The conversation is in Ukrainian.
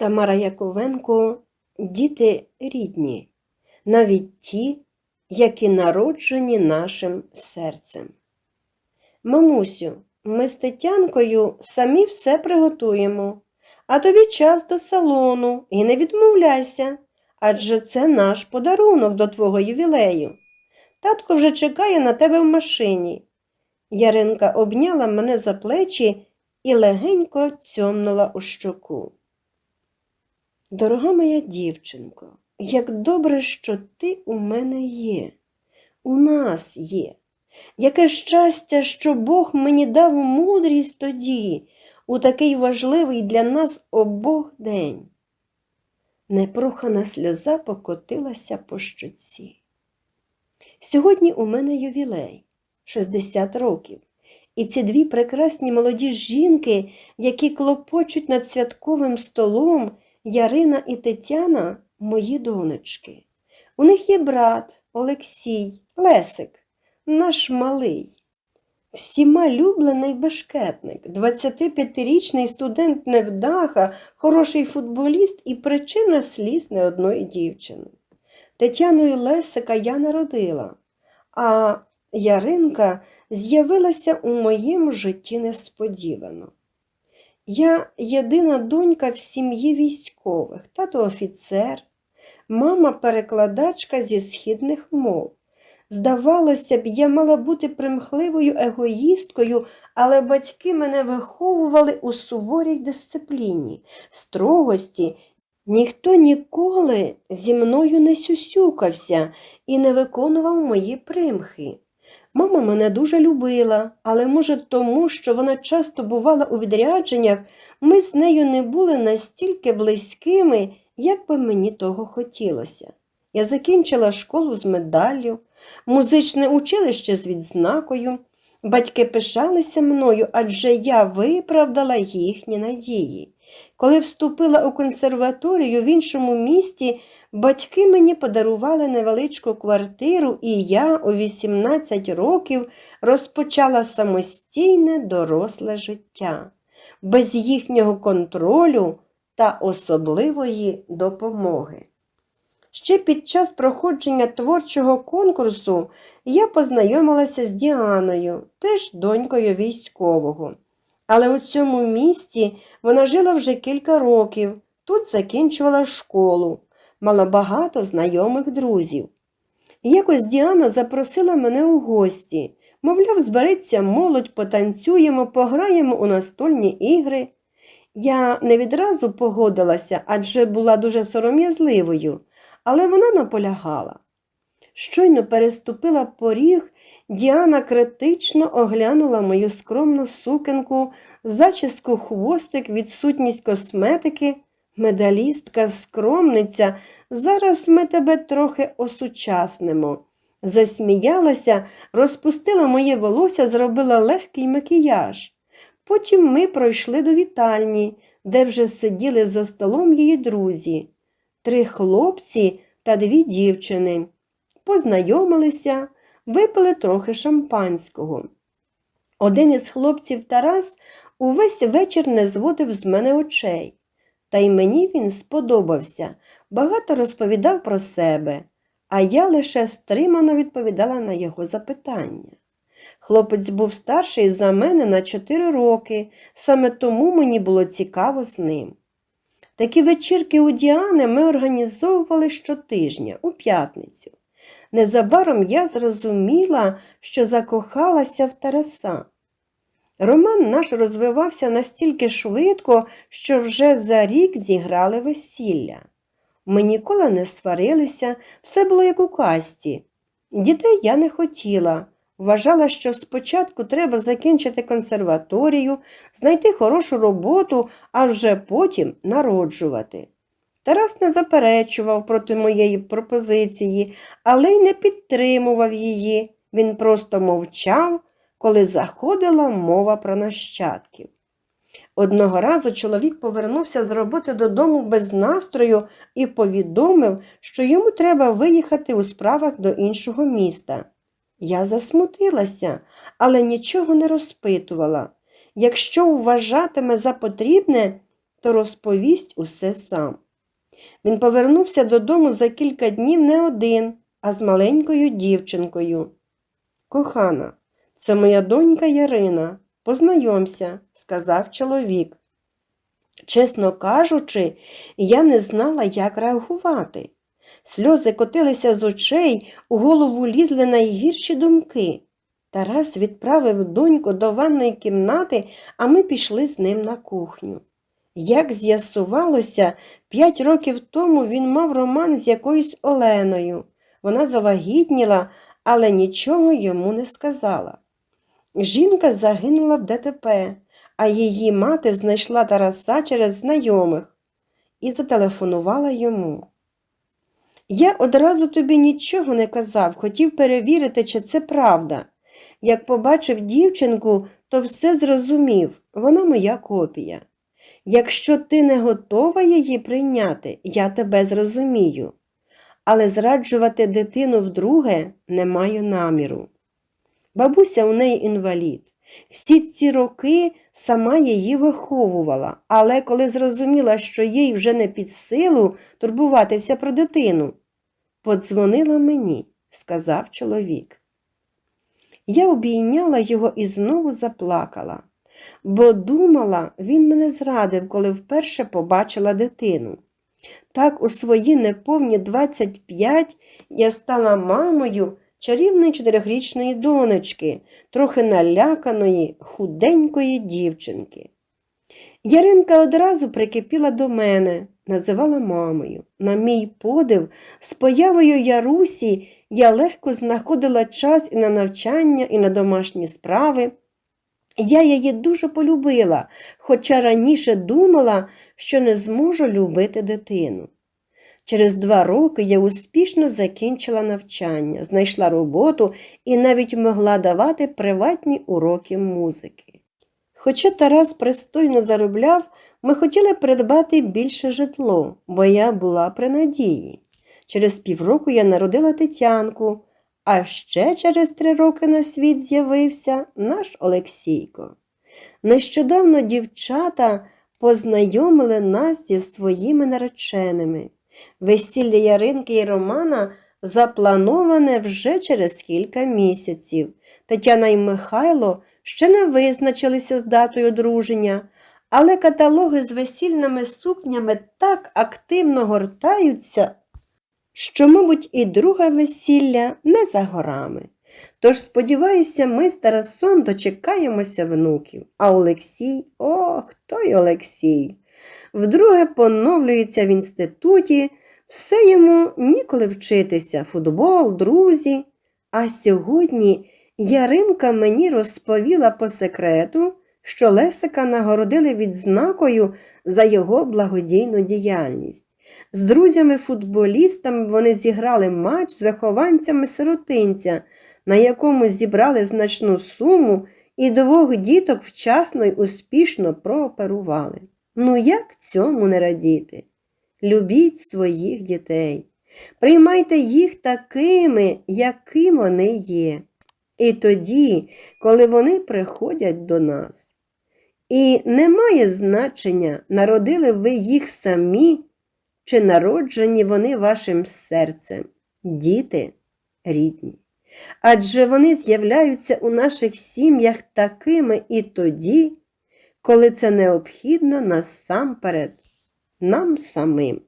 Тамара Яковенко діти рідні, навіть ті, які народжені нашим серцем. Мамусю, ми з Тетянкою самі все приготуємо, а тобі час до салону і не відмовляйся, адже це наш подарунок до твого ювілею. Татко вже чекає на тебе в машині. Яринка обняла мене за плечі і легенько цьомнула у щоку. Дорога моя дівчинко, як добре, що ти у мене є, у нас є. Яке щастя, що Бог мені дав мудрість тоді, у такий важливий для нас обох день. Непрохана сльоза покотилася по щоці. Сьогодні у мене ювілей 60 років, і ці дві прекрасні молоді жінки, які клопочуть над святковим столом, Ярина і Тетяна мої донечки. У них є брат Олексій, Лесик, наш малий. Всіма люблений бешкетник, 25-річний студент невдаха, хороший футболіст і причина сліз не одної дівчини. Тетяну і Лесика я народила, а Яринка з'явилася у моєму житті несподівано. Я єдина донька в сім'ї військових, тато офіцер, мама перекладачка зі східних мов. Здавалося б, я мала бути примхливою егоїсткою, але батьки мене виховували у суворій дисципліні, строгості. Ніхто ніколи зі мною не сюсюкався і не виконував мої примхи. Мама мене дуже любила, але, може, тому, що вона часто бувала у відрядженнях, ми з нею не були настільки близькими, як би мені того хотілося. Я закінчила школу з медаллю, музичне училище з відзнакою. Батьки пишалися мною, адже я виправдала їхні надії. Коли вступила у консерваторію в іншому місті, батьки мені подарували невеличку квартиру, і я у 18 років розпочала самостійне доросле життя, без їхнього контролю та особливої допомоги. Ще під час проходження творчого конкурсу я познайомилася з Діаною, теж донькою військового. Але у цьому місті вона жила вже кілька років, тут закінчувала школу, мала багато знайомих друзів. Якось Діана запросила мене у гості, мовляв, збереться молодь, потанцюємо, пограємо у настольні ігри. Я не відразу погодилася, адже була дуже сором'язливою, але вона наполягала. Щойно переступила поріг, Діана критично оглянула мою скромну сукенку, зачіску хвостик, відсутність косметики, медалістка, скромниця. Зараз ми тебе трохи осучаснимо. Засміялася, розпустила моє волосся, зробила легкий макіяж. Потім ми пройшли до вітальні, де вже сиділи за столом її друзі, три хлопці та дві дівчини. Познайомилися, випили трохи шампанського. Один із хлопців Тарас увесь вечір не зводив з мене очей. Та й мені він сподобався, багато розповідав про себе, а я лише стримано відповідала на його запитання. Хлопець був старший за мене на чотири роки, саме тому мені було цікаво з ним. Такі вечірки у Діани ми організовували щотижня, у п'ятницю. Незабаром я зрозуміла, що закохалася в Тараса. Роман наш розвивався настільки швидко, що вже за рік зіграли весілля. Ми ніколи не сварилися, все було як у касті. Дітей я не хотіла. Вважала, що спочатку треба закінчити консерваторію, знайти хорошу роботу, а вже потім народжувати. Тарас не заперечував проти моєї пропозиції, але й не підтримував її. Він просто мовчав, коли заходила мова про нащадків. Одного разу чоловік повернувся з роботи додому без настрою і повідомив, що йому треба виїхати у справах до іншого міста. Я засмутилася, але нічого не розпитувала. Якщо вважатиме за потрібне, то розповість усе сам. Він повернувся додому за кілька днів не один, а з маленькою дівчинкою. Кохана, це моя донька Ярина. Познайомся, сказав чоловік. Чесно кажучи, я не знала, як реагувати. Сльози котилися з очей, у голову лізли найгірші думки. Тарас відправив доньку до ванної кімнати, а ми пішли з ним на кухню. Як з'ясувалося, п'ять років тому він мав роман з якоюсь Оленою. Вона завагітніла, але нічого йому не сказала. Жінка загинула в ДТП, а її мати знайшла Тараса через знайомих і зателефонувала йому. Я одразу тобі нічого не казав, хотів перевірити, чи це правда. Як побачив дівчинку, то все зрозумів, вона моя копія. Якщо ти не готова її прийняти, я тебе зрозумію. Але зраджувати дитину вдруге не маю наміру. Бабуся у неї інвалід. Всі ці роки сама її виховувала, але коли зрозуміла, що їй вже не під силу турбуватися про дитину, подзвонила мені, сказав чоловік. Я обійняла його і знову заплакала, бо думала, він мене зрадив, коли вперше побачила дитину. Так, у свої неповні 25 я стала мамою чарівної чотирьохрічної донечки, трохи наляканої, худенької дівчинки. Яринка одразу прикипіла до мене, називала мамою. На мій подив, з появою Ярусі я легко знаходила час і на навчання, і на домашні справи. Я її дуже полюбила, хоча раніше думала, що не зможу любити дитину. Через два роки я успішно закінчила навчання, знайшла роботу і навіть могла давати приватні уроки музики. Хоча Тарас пристойно заробляв, ми хотіли придбати більше житло, бо я була при надії. Через півроку я народила Тетянку, а ще через три роки на світ з'явився наш Олексійко. Нещодавно дівчата познайомили нас зі своїми нареченими. Весілля Яринки і Романа заплановане вже через кілька місяців. Тетяна і Михайло ще не визначилися з датою одруження, але каталоги з весільними сукнями так активно гортаються, що, мабуть, і друге весілля не за горами. Тож, сподіваюся, ми з Тарасом дочекаємося внуків. А Олексій, ох, той Олексій. Вдруге поновлюється в інституті, все йому ніколи вчитися, футбол, друзі. А сьогодні Яринка мені розповіла по секрету, що Лесика нагородили відзнакою за його благодійну діяльність. З друзями-футболістами вони зіграли матч з вихованцями сиротинця, на якому зібрали значну суму і двох діток вчасно й успішно прооперували. Ну як цьому не радіти? Любіть своїх дітей, приймайте їх такими, яким вони є. І тоді, коли вони приходять до нас. І немає значення, народили ви їх самі, чи народжені вони вашим серцем, діти рідні. Адже вони з'являються у наших сім'ях такими і тоді, коли це необхідно насамперед нам самим.